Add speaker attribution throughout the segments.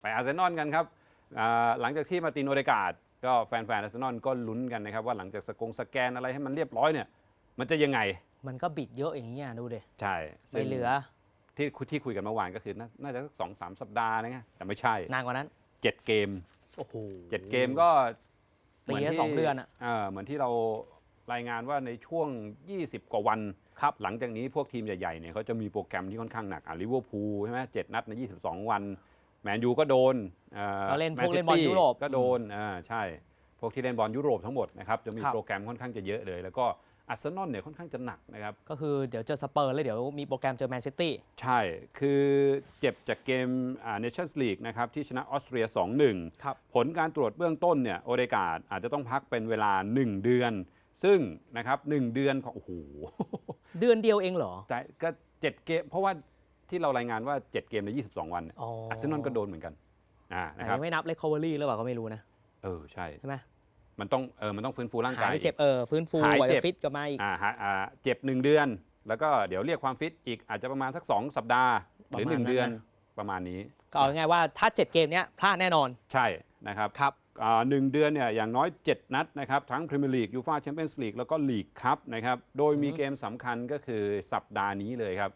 Speaker 1: ไปอาร์เซนอลกันครับอ่าหลังจากที่มาร์ตินโอเดกาดก็แฟนๆอาร์เซนอลก็ลุ้นกันนะครับ ว่าหลังจากสกงสแกนอะไรให้มันเรียบร้อยเนี่ย มันจะยังไง
Speaker 2: มันก็บิดเยอะอย่างนี้ยดูดิ
Speaker 1: ใช่
Speaker 2: ไม่เหลือ
Speaker 1: ที่ที่คุยกันเมื่อวานก็คือน่าน่าจะสักสองสามสัปดาห์นะฮะแต่ไม่ใช่
Speaker 2: นานกว่านั้น
Speaker 1: เจ็ดเกม
Speaker 2: โอ้โห
Speaker 1: เจ็ดเกมก็
Speaker 2: ตี
Speaker 1: หมื
Speaker 2: ละ
Speaker 1: ที่
Speaker 2: สองเดือนอะ
Speaker 1: เหมือนที่เรารายงานว่าในช่วง 20 กว่าวัน
Speaker 2: ครับ
Speaker 1: หลังจากนี้พวกทีมใหญ่ๆเนี่ยเขาจะมีโปรแกรมที่ค่อนข้างหนักอะลิเวอร์พูลใช่ไหมเจ็ดนัดใน 22 วัน แมนยูก็โดนอ่อ
Speaker 2: ก็เล่น
Speaker 1: แม
Speaker 2: พวกเล่นบอล
Speaker 1: ซิตี้
Speaker 2: ยุโรป
Speaker 1: ก็โดนอ่าใช่ พวกที่เล่นบอลยุโรปทั้งหมดนะครับจะมี
Speaker 2: ครับ
Speaker 1: โปรแกรมค่อนข้างจะเยอะเลย แล้วก็อาร์เซนอลเนี่ยค่อนข้างจะหนักนะครับ
Speaker 2: ก็คือเดี๋ยวเจอสเปอร์แล้วเดี๋ยวมีโปรแกรมเจอแมนซิตี้
Speaker 1: ใช่ คือเจ็บจากเกมเนชั่นส์ลีกนะครับที่ชนะออสเตรีย 2-1
Speaker 2: ครับ
Speaker 1: ผลการตรวจเบื้องต้นเนี่ยโอเดกาดอาจจะต้องพักเป็นเวลา 1 เดือน ซึ่งนะครับหนึ่งเดือนของโอ้โห
Speaker 2: เดือนเดียวเองเหรอ
Speaker 1: ใจก็เจ็ดเกมเพราะว่า ที่เรารายงานว่า 7 เกมใน 22 วันเนี่ย
Speaker 2: อ๋อ
Speaker 1: อาร์เซนอลก็โดนเหมือนกันอ่า
Speaker 2: แต่
Speaker 1: นะครับ
Speaker 2: ยังไม่นับเลคคอเวอรี่หรือเปล่าก็ไม่รู้นะ
Speaker 1: เออใช่
Speaker 2: ใช่ไหม
Speaker 1: มันต้องเออมันต้องฟื้นฟูร่างาย
Speaker 2: หากยเจ็บเออฟื้นฟู
Speaker 1: หาย
Speaker 2: กว่า
Speaker 1: เจ็
Speaker 2: จะ
Speaker 1: บ
Speaker 2: ฟิตกลับมาอีก
Speaker 1: อ่าฮะอ่าเจ็บ1เดือน แล้วก็เดี๋ยวเรียกความฟิตอีกอาจจะประมาณสัก 2 สัปดาห์ หรือ
Speaker 2: ประมาณนั้น
Speaker 1: 1เดือน
Speaker 2: นะ
Speaker 1: ประมาณนี้
Speaker 2: ก็เอาง่ายๆว่าถ้า 7 เกมเนี้ยพลาดแน่นอน
Speaker 1: ใช่นะครับ
Speaker 2: ครับ
Speaker 1: อ่าหนึ่งเดือนเนี่ยอย่างน้อย 7 นัดนะครับทั้งพรีเมียร์ลีกยูฟาแชมเปี้ยนส์ลีกแล้วก็ลีกคัพนะครับ โดยมี
Speaker 2: อือฮึ
Speaker 1: เกมสำคัญก็คือสัปดาห์นี้เลยครับ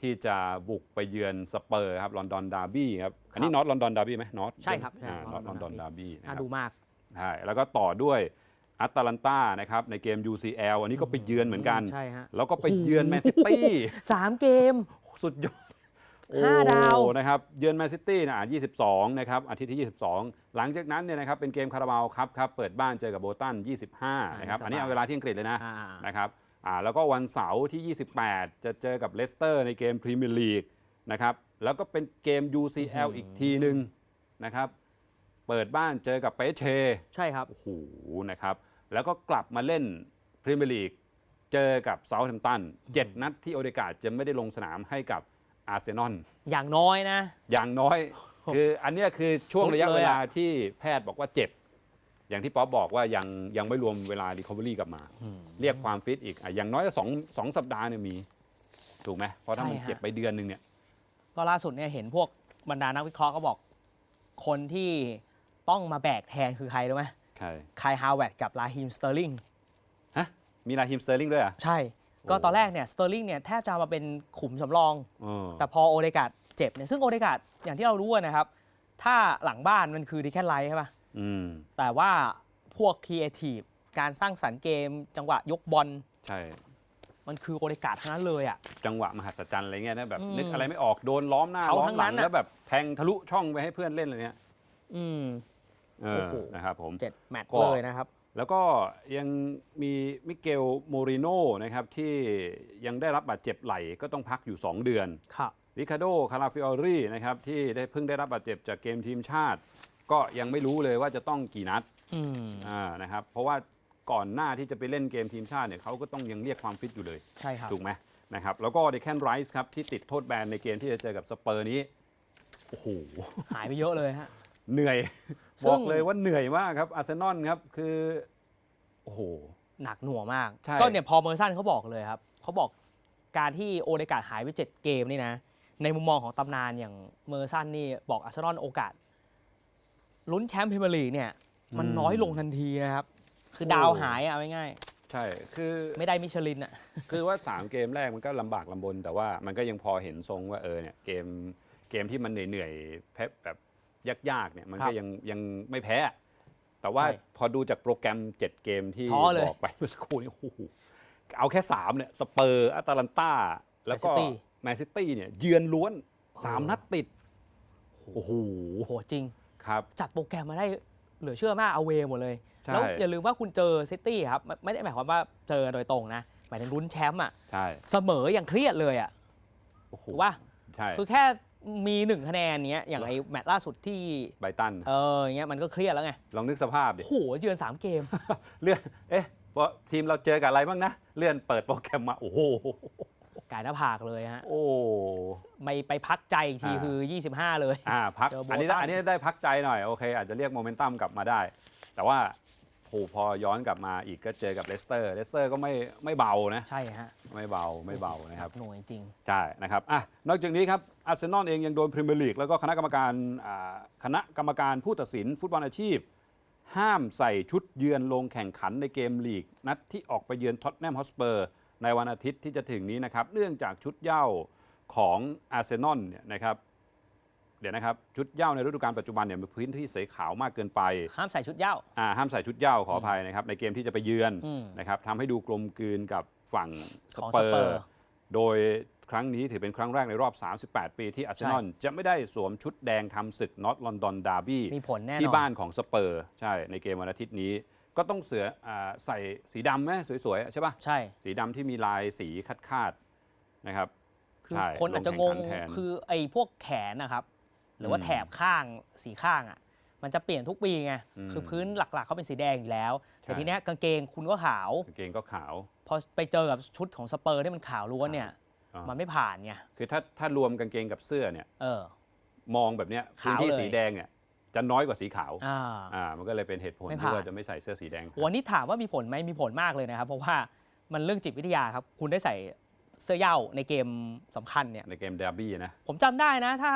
Speaker 1: ที่จะบุกไปเยือนสเปอร์ครับลอนดอนดาร์บี้ครับอันนี้นอตลอนดอนดาร์บี้ไหมนอต
Speaker 2: ใช่ครับใช่
Speaker 1: นอตลอนดอน
Speaker 2: London
Speaker 1: ดาร์บี้นะค
Speaker 2: น่า
Speaker 1: รับ
Speaker 2: ดูมาก
Speaker 1: ใช่แล้วก็ต่อด้วยอัตแลนตานะครับในเกม UCL อันนี้ก็ไปเยือนเหมือนกัน
Speaker 2: ใช่ฮะ
Speaker 1: แล้วก็ไปเยือนแมนซิตี้
Speaker 2: สามเกม
Speaker 1: สุดยอด
Speaker 2: ห้าดาว
Speaker 1: โอ้นะครับ เยือนแมนซิตี้นะอะ22นะครับ อาทิตย์ที่ 22 หลังจากนั้นเนี่ยนะครับเป็นเกมคาราบาวครับครับ เปิดบ้านเจอกับโบตัน 25 นะครับ
Speaker 2: สบาย
Speaker 1: อันนี้เอาเวลาที่อังกฤษเลยนะ
Speaker 2: อ่า
Speaker 1: นะครับ อ่าแล้วก็วันเสาร์ที่ 28 จะเจอกับเลสเตอร์ในเกมพรีเมียร์ลีกนะครับแล้วก็เป็นเกม UCL อีกทีหนึ่งนะครับเปิดบ้านเจอกับเปเช
Speaker 2: ใช่ครับ
Speaker 1: โอ้โหนะครับแล้วก็กลับมาเล่นพรีเมียร์ลีกเจอกับเซาท์แฮมป์ตันเจ็ดนัดที่โอเดกาดจะไม่ได้ลงสนามให้กับอาร์เซนอล
Speaker 2: อย่างน้อยนะ
Speaker 1: อย่างน้อย คืออันเนี้ยคือช่วง
Speaker 2: สุด
Speaker 1: ระยะ
Speaker 2: เลยอะ
Speaker 1: เวลาที่แพทย์บอกว่าเจ็บ อย่างที่ป๊อปบอกว่ายังยังไม่รวมเวลา recovery กลับมา เรียกความฟิตอีกอะอย่างน้อยก็สองสองสัปดาห์เนี่ยมี ถูกไหมเพราะถ้ามัน
Speaker 2: ใช่ฮะ
Speaker 1: เจ็บไปเดือนหนึ่งเนี่ย
Speaker 2: ก็ล่าสุดเนี่ยเห็นพวกบรรดานักวิเคราะห์ก็บอก คนที่ต้องมาแบกแทนคือใครรู้ไหม
Speaker 1: ใช่
Speaker 2: คายฮาวเวิร์ดกับลาฮิมสเตอร์ลิง
Speaker 1: ฮะ มีลาฮิมสเตอร์ลิงด้วยอะ
Speaker 2: ใช่ ก็ตอนแรกเนี่ยสเตอร์ลิงเนี่ยแทบจะมาเป็นขุมสำรอง
Speaker 1: เออ
Speaker 2: แต่พอโอเดกาดเจ็บเนี่ยซึ่งโอเดกาดอย่างที่เรารู้อะนะครับ ถ้าหลังบ้านมันคือดิแคนไลท์ใช่ปะ
Speaker 1: อืม
Speaker 2: แต่ว่าพวกครีเอทีฟการสร้างสรรค์เกม จังหวะยกบอล
Speaker 1: ใช่
Speaker 2: มันคือโอเดกาดทั้งนั้นเลยอะ
Speaker 1: จังหวะมหัศจรรย์อะไรเงี้ยนะแบบ
Speaker 2: อืม
Speaker 1: นึกอะไรไม่ออกโดนล้อมหน้า
Speaker 2: เขา
Speaker 1: ล้อ
Speaker 2: ทั้
Speaker 1: ม
Speaker 2: ง
Speaker 1: หลั
Speaker 2: นั้
Speaker 1: ง
Speaker 2: นน่ะ
Speaker 1: แล้วแบบแทงทะลุช่องไปให้เพื่อนเล่นอะไรเงี้ย
Speaker 2: อืม
Speaker 1: เอ
Speaker 2: โอ้
Speaker 1: อ
Speaker 2: โห
Speaker 1: นะครับผม
Speaker 2: เจ็ดแมตช์
Speaker 1: ก็
Speaker 2: เลยนะครับ
Speaker 1: แล้วก็ยังมีมิเกลโมริโน่นะครับที่ยังได้รับบาดเจ็บไหล่ก็ต้องพักอยู่ 2 เดือน
Speaker 2: ครับ
Speaker 1: ริคาโด คาราฟิออรีนะครับที่ได้เพิ่งได้รับบาดเจ็บจากเกมทีมชาติ ก็ยังไม่รู้เลยว่าจะต้องกี่นัด
Speaker 2: อืม
Speaker 1: อ่านะครับเพราะว่าก่อนหน้าที่จะไปเล่นเกมทีมชาติเนี่ยเขาก็ต้องยังเรียกความฟิตอยู่เลย
Speaker 2: ใช่ครับ
Speaker 1: ถูกไหมนะครับแล้วก็เดแคนไรส์ครับ ที่ติดโทษแบนในเกมที่จะเจอกับสเปอร์นี้ โอ้โห
Speaker 2: หายไปเยอะเลยฮะ
Speaker 1: เหนื่อย
Speaker 2: ซึ่ง
Speaker 1: บอกเลยว่าเหนื่อยมากครับอาร์เซนอลครับ คือ โอ้โห
Speaker 2: หนักหน่วงมาก
Speaker 1: ใช่
Speaker 2: ก็เนี่ยพอเมอร์สันเขาบอกเลยครับเขาบอกการที่โอเดกาดหายไป 7 เกมนี่นะ ในมุมมองของตำนานอย่างเมอร์สันนี่บอกอาร์เซนอลโอกาส ลุ้นแชมป์พรีเมียร์ลีกเนี่ยมันน้อยลงทันทีนะครับ คือดาวหายอะเอาง่าย
Speaker 1: ใช่ คือ
Speaker 2: ๆไม่ได้มิชลินอะ
Speaker 1: คือว่า 3 เกมแรกมันก็ลำบากลำบน แต่ว่ามันก็ยังพอเห็นทรงว่าเออเนี่ยเกมเกมที่มันเหนื่อยๆแพ้แบบยากๆเนี่ยมันก็ยังยังไม่แพ้แต่ว่าพอดูจากโปรแกรม 7 เกมที่บอกไปเมื่อสักครู่นี้โอ้โหเอาแค่ 3 เนี่ยสเปอร์อัตแลนตาแล้วก็แมนซิตี้เนี่ยเยือนล้วน 3 นัดติด โอ้โห
Speaker 2: โหจริง
Speaker 1: ครับ
Speaker 2: จัดโปรแกรมมาได้เหลือเชื่อมากเอาเวหมดเลย
Speaker 1: ใช่
Speaker 2: แล้วอย่าลืมว่าคุณเจอซิตี้ครับไม่ไม่ได้หมายความว่าเจอโดยตรงนะหมายถึงลุ้นแชมป์อะ
Speaker 1: ใช่
Speaker 2: เสมออย่างเครียดเลยอะ
Speaker 1: โอ้โห
Speaker 2: ถูกป่ะ
Speaker 1: ใช่
Speaker 2: คือแค่มีหนึ่งคะแนนเนี้ยอย่างไอ้แมตช์ล่าสุดที่
Speaker 1: ไบรตัน
Speaker 2: เอออย่างเงี้ยมันก็เครียดแล้วไง
Speaker 1: ลองนึกสภาพดิ
Speaker 2: โอ้โหเยือนสามเกม
Speaker 1: เลื่อน เอ๊ะพอทีมเราเจอกับอะไรบ้างนะ เลื่อนเปิดโปรแกรมมา โอ้โห
Speaker 2: กายหน้าผากเลยฮะ
Speaker 1: โอ้
Speaker 2: ไปไปพักใจอีกที
Speaker 1: อ่า
Speaker 2: คือ 25 เลย
Speaker 1: อ่าพัก
Speaker 2: เจอโบ
Speaker 1: อันนี้
Speaker 2: ตัน
Speaker 1: อันนี้ได้พักใจหน่อยโอเค อาจจะเรียกโมเมนตัมกลับมาได้ แต่ว่าโหพอย้อนกลับมาอีกก็เจอกับเลสเตอร์เลสเตอร์ก็ไม่ไม่เบานะ
Speaker 2: ใช่ฮะ
Speaker 1: ไม่เบาไม่เบานะครับ
Speaker 2: หน่วยจริง
Speaker 1: ใช่นะครับอะนอกจากนี้ครับอาร์เซนอลเองยังโดนพรีเมียร์ลีกแล้วก็คณะกรรมการอ่าคณะกรรมการผู้ตัดสินฟุตบอลอาชีพ ห้ามใส่ชุดเยือนลงแข่งขันในเกมลีก นัดที่ออกไปเยือนท็อตแนมฮอสเปอร์ ในวันอาทิตย์ที่จะถึงนี้นะครับ เนื่องจากชุดเหย้าของอาร์เซนอลเนี่ยนะครับเดี๋ยวนะครับชุดเหย้าในฤดูกาลปัจจุบันเนี่ยมีพื้นที่สีขาวมากเกินไป
Speaker 2: ห้ามใส่ชุดเหย้า
Speaker 1: อ่าห้ามใส่ชุดเหย้าขออภัยนะครับในเกมที่จะไปเยือน
Speaker 2: อืม
Speaker 1: นะครับทำให้ดูกลมกลืนกับฝั่งส
Speaker 2: ของ
Speaker 1: เปอ
Speaker 2: สเปอร์
Speaker 1: ร์ โดยครั้งนี้ถือเป็นครั้งแรกในรอบ 38 ปีที่อาร์เซนอลจะไม่ได้สวมชุดแดงทำศึกนอตลอนดอนดาร์บี้
Speaker 2: มีผลแน่นอน
Speaker 1: ที่บ้านของสเปอร์ ใช่ในเกมวันอาทิตย์นี้ ก็ต้องเสืออาใส่สีดำไหมสวยๆใช่ปะ
Speaker 2: ใช่
Speaker 1: สีดำที่มีลายสีคัดคาดๆนะครับ
Speaker 2: คือ
Speaker 1: ใช่
Speaker 2: คนอาจจะงง
Speaker 1: ลงแข่งขันแทน
Speaker 2: คือไอ้พวกแขนนะครับ หรือว่า
Speaker 1: อืม
Speaker 2: แถบข้างสีข้างอะ มันจะเปลี่ยนทุกปีไง
Speaker 1: อืม
Speaker 2: คือพื้นหลักๆเขาเป็นสีแดงอยู่แล้ว แต่
Speaker 1: ใช่
Speaker 2: ทีเนี้ยกางเกงคุณก็ขาว
Speaker 1: กางเกงก็ขาว
Speaker 2: พอไปเจอกับชุดของสเปอร์ที่มันขาวล้วนเนี่ย
Speaker 1: อ่า
Speaker 2: มันไม่ผ่านไง
Speaker 1: คือถ้าถ้ารวมกางเกงกับเสื้อเนี่ย
Speaker 2: เออ
Speaker 1: มองแบบเนี้ย
Speaker 2: ขาว
Speaker 1: พื้นที่
Speaker 2: เลย
Speaker 1: สีแดงเนี่ย จะน้อยกว่าสีขาว
Speaker 2: อ่า
Speaker 1: อ่ามันก็เลยเป็นเหตุผล
Speaker 2: ไม่
Speaker 1: ที่
Speaker 2: ผ่าน
Speaker 1: ว่าจะไม่ใส่เสื้อสีแดง
Speaker 2: วันนี้ถามว่ามีผลไหมมีผลมากเลยนะครับ เพราะว่ามันเรื่องจิตวิทยาครับ คุณได้ใส่เสื้อเหย้าในเกมสำคัญเนี่ย
Speaker 1: ในเกมเดอร์บี้นะ
Speaker 2: ผมจำได้นะถ้า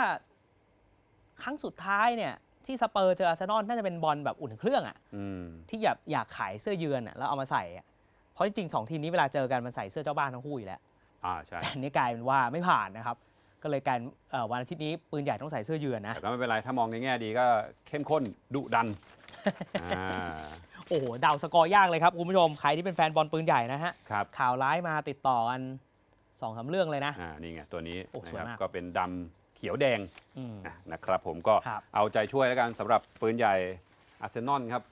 Speaker 2: ครั้งสุดท้ายเนี่ยที่สเปอร์เจออาร์เซนอลน่าจะเป็นบอลแบบอุ่นเครื่องอะ
Speaker 1: อืม
Speaker 2: ที่อยากอยากขายเสื้อเยือนอะแล้วเอามาใส่อะเพราะจริงๆสองทีมนี้เวลาเจอกันมันใส่เสื้อเจ้าบ้านทั้งคู่อยู่แล้ว
Speaker 1: อ่าใช่
Speaker 2: แต่อันนี้กลายเป็นว่าไม่ผ่านนะครับ ก็เลยกลารวันอาทิตย์นี้ปืนใหญ่ต้องใส่เสื้อเยือนนะ
Speaker 1: แต่ก็ไม่เป็นไร ถ้ามองในแง่ดีก็เข้มข้นดุดันอ่า
Speaker 2: โอ้โหเดาสกอร์ยากเลยครับคุณผู้ชม ใครที่เป็นแฟนบอลปืนใหญ่นะฮะ
Speaker 1: ครับ
Speaker 2: ข่าวร้ายมาติดต่อกันสองสามเรื่องเลยนะ
Speaker 1: อ่านี่ไงตัวนี้
Speaker 2: โอ้
Speaker 1: นะ
Speaker 2: สวย
Speaker 1: ครับ
Speaker 2: มาก
Speaker 1: ก็เป็นดำเขียวแดง
Speaker 2: อืม
Speaker 1: อะนะครับผมก็
Speaker 2: ครับ
Speaker 1: เอาใจช่วยแล้วกันสำหรับปืนใหญ่อาร์เซนอลครับ